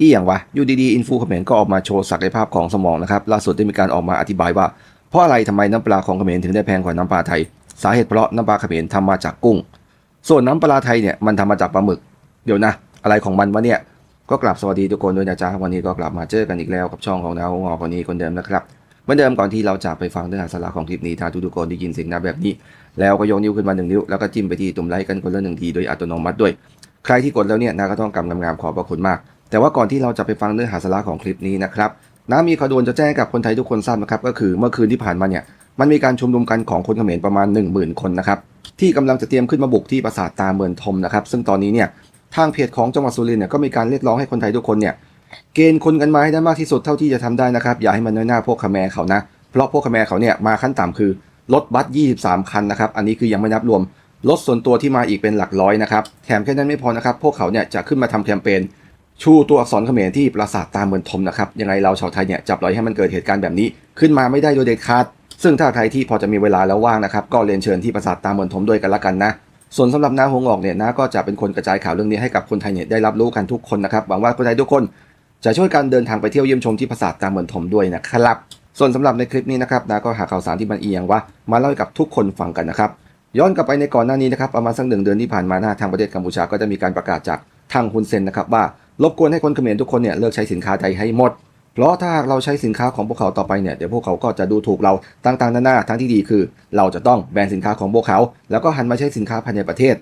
อีอย่างวะอยู่ดีๆอินฟูเขมรก็ออกมาโชว์ศักยภาพของสมองนะครับล่าสุดได้มีการออกมาอธิบายว่า เพราะอะไรทำไมน้ำปลาของเขมรถึงได้แพงกว่าน้ำปลาไทย สาเหตุเพราะน้ำปลาเขมรทำมาจากกุ้ง ส่วนน้ำปลาไทยเนี่ยมันทำมาจากปลาหมึก เดี๋ยวนะ อะไรของมันวะเนี่ยก็กลับสวัสดีทุกคนด้วยนะจ๊ะวันนี้ก็กลับมาเจอกันอีกแล้วกับช่องของดาวงอคนนี้คนเดิมนะครับเหมือนเดิมก่อนที่เราจะไปฟังเนื้อหาสาระของคลิปนี้ถ้าทุกๆคนได้ยินเสียงนะแบบนี้ แล้วก็ยกนิ้วขึ้นมาหนึ่งนิ้วแล้วก็จิ้มไปที่ตุ่มไลค์กันคนละหนึ่งทีโดยอัตโนมัติด้วย ใครที่กดแล้วเนี่ยนาก็ต้องกำงามๆขอบพระคุณมาก แต่ว่าก่อนที่เราจะไปฟังเนื้อหาสาระของคลิปนี้นะครับน้ามีข่าวด่วนจะแจ้งกับคนไทยทุกคนทราบนะครับก็คือเมื่อคืนที่ผ่านมาเนี่ยมันมีการชุมนุมกันของคนเขมรประมาณ 1 0,000 คนนะครับที่กำลังจะเตรียมขึ้นมาบุกที่ปราสาทตาเมืองทมนะครับซึ่งตอนนี้เนี่ยทางเพจของจังหวัดสุรินทร์เนี่ยก็มีการเรียกร้องให้คนไทยทุกคนเนี่ยเกณฑ์คนกันมาให้ได้มากที่สุดเท่าที่จะทำได้นะครับอย่าให้มันน้อยหน้าพวกขแมรเขานะเพราะพวกขแมรเขาเนี่ยมาขั้นต่ำคือรถบัส 23 คันนะครับอันนี้คือยังไม่นับรวมรถส่วนตัวที่มาอีกเป็นหลักร้อยนะครับแถมแค่นั้นไม่พอนะครับพวกเขาเนี่ยจะขึ้นมาทำแคมเปญ ชูตัวอักษรเขมรที่ปราสาทตาเมืองทมนะครับยังไงเราชาวไทยเนี่ยจะปล่อยให้มันเกิดเหตุการณ์แบบนี้ ขึ้นมาไม่ได้โดยเด็ดขาดซึ่งถ้าใครที่พอจะมีเวลาแล้วว่างนะครับก็เรียนเชิญที่ปราสาทตาเมืองทมด้วยกันละกันนะส่วนสำหรับน้าหงออกเนี่ยน้าก็จะเป็นคนกระจายข่าวเรื่องนี้ให้กับคนไทยเนี่ยได้รับรู้กันทุกคนนะครับหวังว่าคนไทยทุกคน จะช่วยกันเดินทางไปเที่ยวเยี่ยมชมที่ปราสาทตาเมืองทมด้วยนะครับส่วนสำหรับในคลิปนี้นะครับนาก็หาข่าวสารที่มันเอียงว่ามาเล่าให้กับทุกคนฟังกันนะครับย้อนกลับไปในก่อนหน้านี้นะครับประมาณสักหนึ่งเดือนที่ผ่านมาหน้าทางประเทศกัมพูชาก็จะมีการประกาศจากทางฮุนเซนนะครับว่า รบกวนให้คนเขมรทุกคนเนี่ยเลิกใช้สินค้าไทยให้หมด เพราะถ้าหากเราใช้สินค้าของพวกเขาต่อไปเนี่ยเดี๋ยวพวกเขาก็จะดูถูกเราต่างๆนานาทั้งที่ดีคือ เราจะต้องแบนสินค้าของพวกเขา แล้วก็หันมาใช้สินค้าภายในประเทศ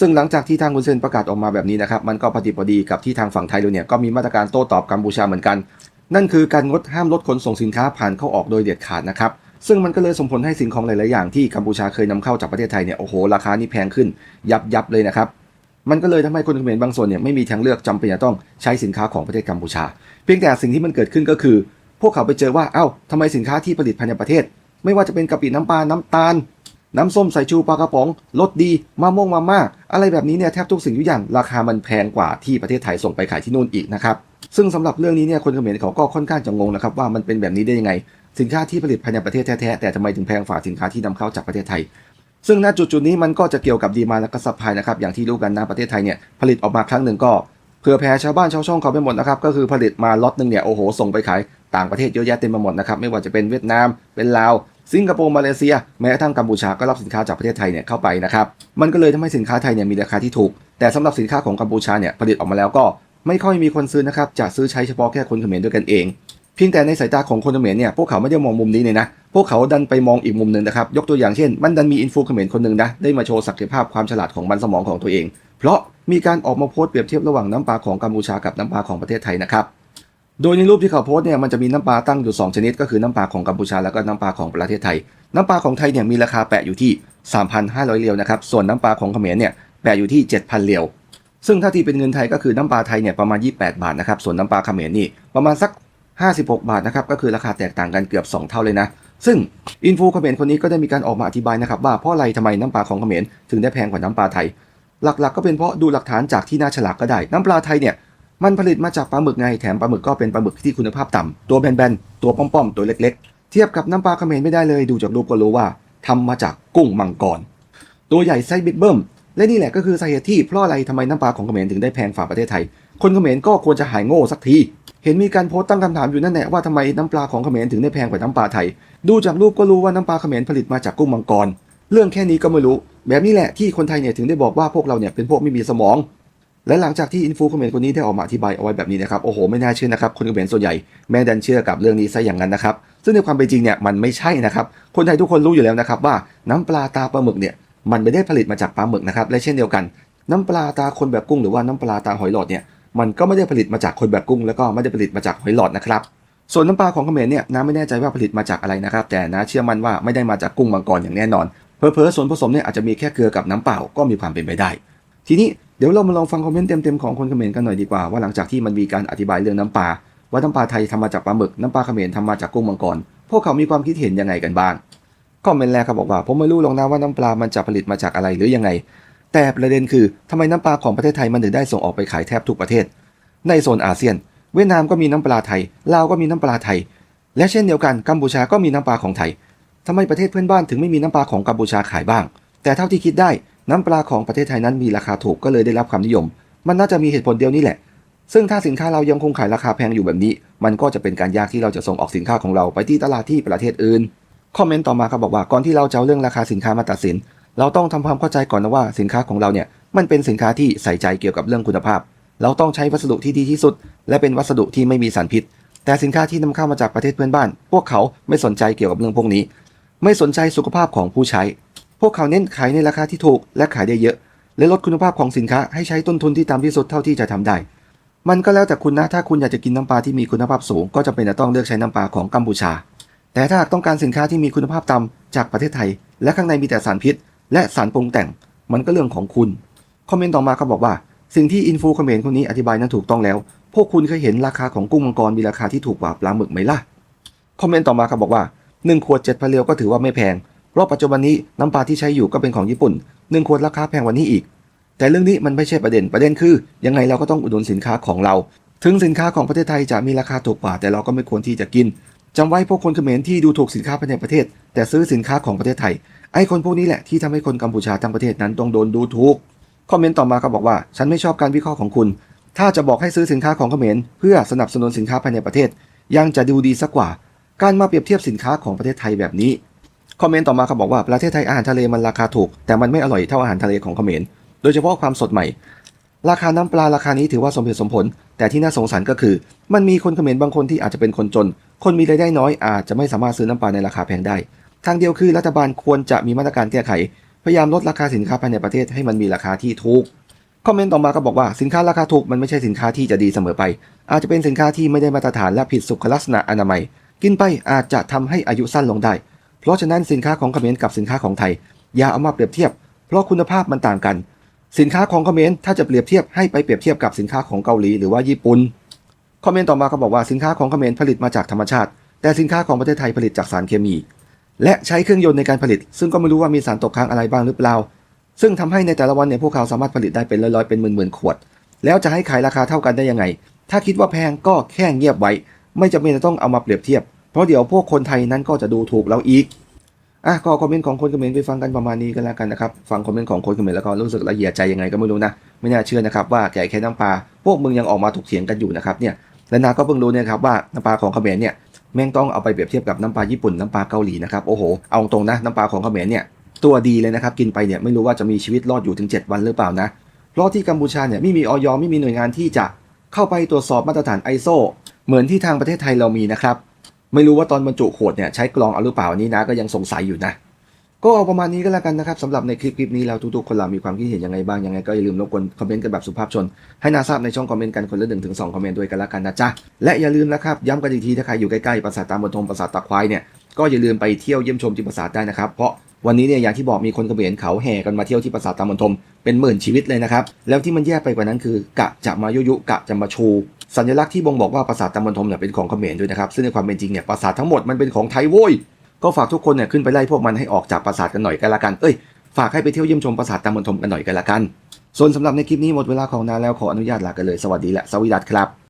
ซึ่งหลังจากที่ทางฮุนเซนประกาศออกมาแบบนี้นะครับมันก็พอดีพอดีกับที่ทางฝั่งไทยเราเนี่ยก็มีมาตรการโต้ตอบกัมพูชาเหมือนกัน นั่นคือการงดห้ามรถขนส่งสินค้าผ่านเข้าออกโดยเด็ดขาดนะครับซึ่งมันก็เลยส่งผลให้สิ่งของหลาย ๆ อย่างที่กัมพูชาเคยนำเข้าจากประเทศไทยเนี่ยโอ้โหราคานี่แพงขึ้น ยับยับเลยนะครับ มันก็เลยทำให้คนเขมรบางส่วนเนี่ยไม่มีทางเลือกจำเป็นจะต้องใช้สินค้าของประเทศกัมพูชา เพียงแต่สิ่งที่มันเกิดขึ้นก็คือ พวกเขาไปเจอว่าเอ้าทำไมสินค้าที่ผลิตภายในประเทศ ไม่ว่าจะเป็นกะปิน้ำปลาน้ำตาล น้ำส้มสายชูปลากระป๋องรสดีมะม่วงมาม่าอะไรแบบนี้เนี่ยแทบทุกสิ่งทุกอย่างราคามันแพงกว่าที่ประเทศไทยส่งไปขายที่นู่นอีกนะครับซึ่งสำหรับเรื่องนี้เนี่ยคนเขมรเขาก็ค่อนข้างจะงงนะครับว่ามันเป็นแบบนี้ได้ยังไง สินค้าที่ผลิตภายในประเทศแท้ๆแต่ทำไมถึงแพงฝ่าสินค้าที่นำเข้าจากประเทศไทย ซึ่งณจุดจุดๆนี้มันก็จะเกี่ยวกับดีมาและก็ซัพพลายนะครับอย่างที่รู้กันนะประเทศไทยเนี่ยผลิตออกมาครั้งหนึ่งก็เพื่อแผ่ชาวบ้านชาวช่องเขาไปหมดนะครับก็คือผลิตมาล็อตหนึ่งเนี่ยโอ้โหส่งไปขายต่างประเทศเยอะแยะเต็มไปหมดนะครับไม่ว่าจะเป็นเวียดนามเป็นลาวสิงคโปร์มาเลเซีย แม้กระทั่งกัมพูชาก็รับสินค้าจากประเทศไทยเนี่ยเข้าไปนะครับมันก็เลยทำให้สินค้าไทยเนี่ยมีราคาที่ถูก แต่สำหรับสินค้าของกัมพูชาเนี่ยผลิตออกมาแล้วก็ไม่ค่อยมีคนซื้อนะครับจะซื้อใช้เฉพาะแค่คนเขมรด้วยกันเอง เพียงแต่ในสายตาของคนเขมรเนี่ยพวกเขาไม่ได้มองมุมนี้เลยนะ พวกเขาดันไปมองอีกมุมหนึ่งนะครับ ยกตัวอย่างเช่น มันดันมีอินฟูเขมรคนหนึ่งนะได้มาโชว์ศักยภาพความฉลาดของมันสมองของตัวเอง เพราะมีการออกมาโพสต์เปรียบเทียบระหว่างน้ำปลาของกัมพูชากับน้ำปลาของประเทศไทยนะครับโดยในรูปที่เขาโพสต์เนี่ยมันจะมีน้ำปลาตั้งอยู่ 2 ชนิด ก็คือน้ำปลาของกัมพูชาแล้วก็น้ำปลาของประเทศไทย น้ำปลาของไทยเนี่ยมีราคาแปะอยู่ที่ 3,500เหรียวนะครับส่วนน้ำปลาของเขมรเนี่ยแปะอยู่ที่ 7,000เหรียว ซึ่งถ้าที่เป็นเงินไทยก็คือน้ำปลาไทยเนี่ยประมาณ 28 บาทนะครับส่วนน้ำปลาเขมรนี่ประมาณสัก 56 บาทนะครับก็คือราคาแตกต่างกันเกือบ 2 เท่าเลยนะ ซึ่งอินฟูเขมรคนนี้ก็ได้มีการออกมาอธิบายนะครับว่าเพราะอะไรทำไมน้ำปลาของเขมรถึงได้แพงกว่าน้ำปลาไทย หลักๆ ก็เป็นเพราะดูหลักฐานจากที่หน้าฉลากก็ได้ น้ำปลาไทยเนี่ยมันผลิตมาจากปลาหมึกไงแถมปลาหมึกก็เป็นปลาหมึกที่คุณภาพต่ำตัวแบนๆตัวป้อมๆตัวเล็กๆ เทียบกับน้ำปลาเขมรไม่ได้เลยดูจากรูปก็รู้ว่าทำมาจากกุ้งมังกรตัวใหญ่ไซส์บิ๊กเบิ้มและนี่แหละก็คือสาเหตุที่เพราะอะไรทำไมน้ำปลาของเขมรถึงได้แพงฝ่าประเทศไทย คนเขมรก็ควรจะหายโง่สักที ห็นมีการโพสต์ตั้งคำถามอยู่นั่นแหละว่าทำไมน้ำปลาของเขมรถึงได้แพงกว่าน้ำปลาไทย ดูจากรูปก็รู้ว่าน้ำปลาเขมรผลิตมาจากกุ้งมังกร เรื่องแค่นี้ก็ไม่รู้ แบบนี้แหละที่คนไทยเนี่ยถึงได้บอกว่าพวกเราเนี่ยเป็นพวกไม่มีสมอง และหลังจากที่อินฟูเขมรคนนี้ได้ออกมาอธิบายเอาไว้แบบนี้นะครับ โอ้โหไม่น่าเชื่อนะครับคนเขมรส่วนใหญ่แม่ดันเชื่อกับเรื่องนี้ซะอย่างนั้นนะครับ ซึ่งในความเป็นจริงเนี่ยมันไม่ใช่นะครับ คนไทยทุกคนรู้อยู่แล้วนะครับว่าน้ำปลาตาปลาหมึกเนี่ยมันไม่ได้ผลิตมาจากปลาหมึกนะครับ และเช่นเดียวกัน น้ำปลาตาคนแบบกุ้งหรือว่าน้ำปลาตาหอยหลอดเนี่ย มันก็ไม่ได้ผลิตมาจากคนแบบกุ้ง แล้วก็ไม่ได้ผลิตมาจากหอยหลอดนะครับส่วนน้ำปลาของเขมรเนี่ยน้าไม่แน่ใจว่าผลิตมาจากอะไรนะครับ แต่น้าเชื่อมั่นว่าไม่ได้มาจากกุ้งมังกรอย่างแน่นอนเพอเพอส่วนผสมเนี่ยอาจจะมีแค่เกลือกับน้ำเปล่าก็มีความเป็นไปได้ ทีนี้เดี๋ยวเรามาลองฟังคอมเมนต์เต็มๆของคนเขมรกันหน่อยดีกว่าว่าหลังจากที่มันมีการอธิบายเรื่องน้ำปลาว่าน้ำปลาไทยทำมาจากปลาหมึกน้ำปลาเขมรทำมาจากกุ้งมังกรพวกเขามีความคิดเห็นยังไงกันบ้างคอมเมนต์แรกเขาบอกว่าผมไม่รู้หรอกนะว่าน้ำปลามันจะผลิตมาจากอะไรหรือยังไง แต่ประเด็นคือทำไมน้ำปลาของประเทศไทยมันถึงได้ส่งออกไปขายแทบทุกประเทศ ในโซนอาเซียน เวียดนามก็มีน้ำปลาไทยลาวก็มีน้ำปลาไทย และเช่นเดียวกันกัมพูชาก็มีน้ำปลาของไทยทำไมประเทศเพื่อนบ้านถึงไม่มีน้ำปลาของกัมพูชาขายบ้าง แต่เท่าที่คิดได้น้ำปลาของประเทศไทยนั้นมีราคาถูกก็เลยได้รับความนิยม มันน่าจะมีเหตุผลเดียวนี่แหละ ซึ่งถ้าสินค้าเรายังคงขายราคาแพงอยู่แบบนี้ มันก็จะเป็นการยากที่เราจะส่งออกสินค้าของเราไปที่ตลาดที่ประเทศอื่น คอมเมนต์ต่อมาครับบอกว่าก่อนที่เราจะเอาเรื่องราคาสินค้ามาตัดสิน เราต้องทำความเข้าใจก่อนนะว่าสินค้าของเราเนี่ยมันเป็นสินค้าที่ใส่ใจเกี่ยวกับเรื่องคุณภาพ เราต้องใช้วัสดุที่ดีที่สุด และเป็นวัสดุที่ไม่มีสารพิษ แต่สินค้าที่นำเข้ามาจากประเทศเพื่อนบ้าน พวกเขาไม่สนใจเกี่ยวกับเรื่องพวกนี้ ไม่สนใจสุขภาพของผู้ใช้ พวกเขาเน้นขายในราคาที่ถูกและขายได้เยอะ และลดคุณภาพของสินค้าให้ใช้ต้นทุนที่ต่ำที่สุดเท่าที่จะทำได้ มันก็แล้วแต่คุณนะถ้าคุณอยากจะกินน้ำปลาที่มีคุณภาพสูง ก็จำเป็นจะต้องเลือกใช้น้ำปลาของกัมพูชา แต่ถ้าหากต้องการสินค้าที่มีคุณภาพต่ำจากประเทศไทย และข้างในมีแต่สารพิษ และสารปรุงแต่งมันก็เรื่องของคุณ คอมเมนต์ต่อมาเขาบอกว่า สิ่งที่อินฟูคอมเมนต์คนนี้อธิบายนั้นถูกต้องแล้ว พวกคุณเคยเห็นราคาของกุ้งมังกรมีราคาที่ถูกกว่าปลาหมึกไหมล่ะ คอมเมนต์ต่อมาเขาบอกว่า1ขวด7พันเรียวก็ถือว่าไม่แพง เพราะปัจจุบันนี้น้ำปลาที่ใช้อยู่ก็เป็นของญี่ปุ่น1ขวดราคาแพงกว่านี้อีก แต่เรื่องนี้มันไม่ใช่ประเด็น ประเด็นคือ ยังไงเราก็ต้องอุดหนุนสินค้าของเรา ถึงสินค้าของประเทศไทยจะมีราคาถูกกว่า แต่เราก็ไม่ควรที่จะกินจำไว้พวกคนเขมรที่ดูถูกสินค้าภายในประเทศ แต่ซื้อสินค้าของประเทศไทย ไอ้คนพวกนี้แหละที่ทำให้คนกัมพูชาทั้งประเทศนั้นต้องโดนดูถูก คอมเมนต์ต่อมาก็บอกว่า ฉันไม่ชอบการวิเคราะห์ของคุณ ถ้าจะบอกให้ซื้อสินค้าของเขมรเพื่อสนับสนุนสินค้าภายในประเทศ ยังจะดูดีสักกว่า การมาเปรียบเทียบสินค้าของประเทศไทยแบบนี้ คอมเมนต์ต่อมาเขาบอกว่าประเทศไทยอาหารทะเลมันราคาถูก แต่มันไม่อร่อยเท่าอาหารทะเลของเขมร โดยเฉพาะความสดใหม่ ราคาน้ำปลาราคานี้ถือว่าสมเหตุสมผล แต่ที่น่าสงสารก็คือ มันมีคนเขมรบางคนที่อาจจะเป็นคนจน คนมีรายได้น้อยอาจจะไม่สามารถซื้อน้ำปลาในราคาแพงได้ ทางเดียวคือรัฐบาลควรจะมีมาตรการแก้ไข พยายามลดราคาสินค้าภายในประเทศให้มันมีราคาที่ถูก คอมเมนต์ต่อมาก็บอกว่าสินค้าราคาถูกมันไม่ใช่สินค้าที่จะดีเสมอไป อาจจะเป็นสินค้าที่ไม่ได้มาตรฐานและผิดสุขลักษณะอนามัย กินไปอาจจะทำให้อายุสั้นลงได้ เพราะฉะนั้นสินค้าของเขมรกับสินค้าของไทย อย่าเอามาเปรียบเทียบ เพราะคุณภาพมันต่างกัน สินค้าของเขมรถ้าจะเปรียบเทียบให้ไปเปรียบเทียบกับสินค้าของเกาหลีหรือว่าญี่ปุ่นคอมเมนต์ต่อมาเขาบอกว่าสินค้าของเขมรผลิตมาจากธรรมชาติ แต่สินค้าของประเทศไทยผลิตจากสารเคมี และใช้เครื่องยนต์ในการผลิต ซึ่งก็ไม่รู้ว่ามีสารตกค้างอะไรบ้างหรือเปล่า ซึ่งทำให้ในแต่ละวันเนี่ยพวกเขาสามารถผลิตได้เป็นร้อยๆเป็นหมื่นๆขวด แล้วจะให้ขายราคาเท่ากันได้ยังไง ถ้าคิดว่าแพงก็แค่เงียบไว้ ไม่จำเป็นจะต้องเอามาเปรียบเทียบ เพราะเดี๋ยวพวกคนไทยนั้นก็จะดูถูกเราอีกอะก็คอมเมนต์ของคนเขมรไปฟังกันประมาณนี้กันแล้วกันนะครับ ฟังคอมเมนต์ของคนเขมรแล้วก็รู้สึกละเอียดใจยังไงก็ไม่รู้นะ ไม่น่าเชื่อนะครับว่าแก่แค่น้ำปลาพวกมึงยังออกมาถกเถียงกันอยู่นะครับเนี่ยและนาก็เพิ่งรู้เนี่ยครับว่าน้ำปลาของเขมรเนี่ย แม่งต้องเอาไปเปรียบเทียบกับน้ำปลาญี่ปุ่นน้ำปลาเกาหลีนะครับโอ้โหเอาตรงนะน้ำปลาของเขมรเนี่ยตัวดีเลยนะครับกินไปเนี่ยไม่รู้ว่าจะมีชีวิตรอดอยู่ถึง 7 วันหรือเปล่านะเพราะที่กัมพูชาเนี่ยไม่มีออยไม่มีหน่วยงานที่จะเข้าไปตรวจสอบมาตรฐาน ISO เหมือนที่ทางประเทศไทยเรามีนะครับไม่รู้ว่าตอนบรรจุขวดเนี่ยใช้กรองเอาหรือเปล่านี้นะก็ยังสงสัยอยู่นะ ก็เอาประมาณนี้ก็แล้วกันนะครับสำหรับในคลิปคลิปนี้เราทุกๆคนเรามีความคิดเห็นยังไงบ้างยังไงก็อย่าลืมรบกวนคอมเมนต์กันแบบสุภาพชน ให้นาทราบในช่องคอมเมนต์กันคนละหนึ่งถึงสองคอมเมนต์ด้วยกันละกันนะจ๊ะและอย่าลืมนะครับย้ำกันอีกทีถ้าใครอยู่ใกล้ๆปราสาทตามบนทมปราสาทตะควายเนี่ยก็อย่าลืมไปเที่ยวเยี่ยมชมที่ปราสาทได้นะครับเพราะวันนี้เนี่ยอย่างที่บอกมีคนเขมรเขาแห่กันมาเที่ยวที่ปราสาทตามบนทมเป็นหมื่นชีวิตเลยนะครับแล้วที่มันแย่ไปกว่านั้นคือกะจะมายุยุกะจะมาชูสัญลักษณ์ที่บ่งบอกว่าปราสาทตามบนทมเนี่ยเป็นของเขมรด้วยนะครับซึ่งในความเป็นจริงเนี่ยปราสาททั้งหมดมันเป็นของไทยโว้ย ก็ฝากทุกคนเนี่ยขึ้นไปไล่พวกมันให้ออกจากปราสาทกันหน่อยกันละกัน เอ้ย ฝากให้ไปเที่ยวเยี่ยมชมปราสาทตามบนทมกันหน่อยกันละกัน ส่วนสำหรับในคลิปนี้หมดเวลาของนาแล้วขออนุญาตลากันเลย สวัสดีและสวัสดีครับ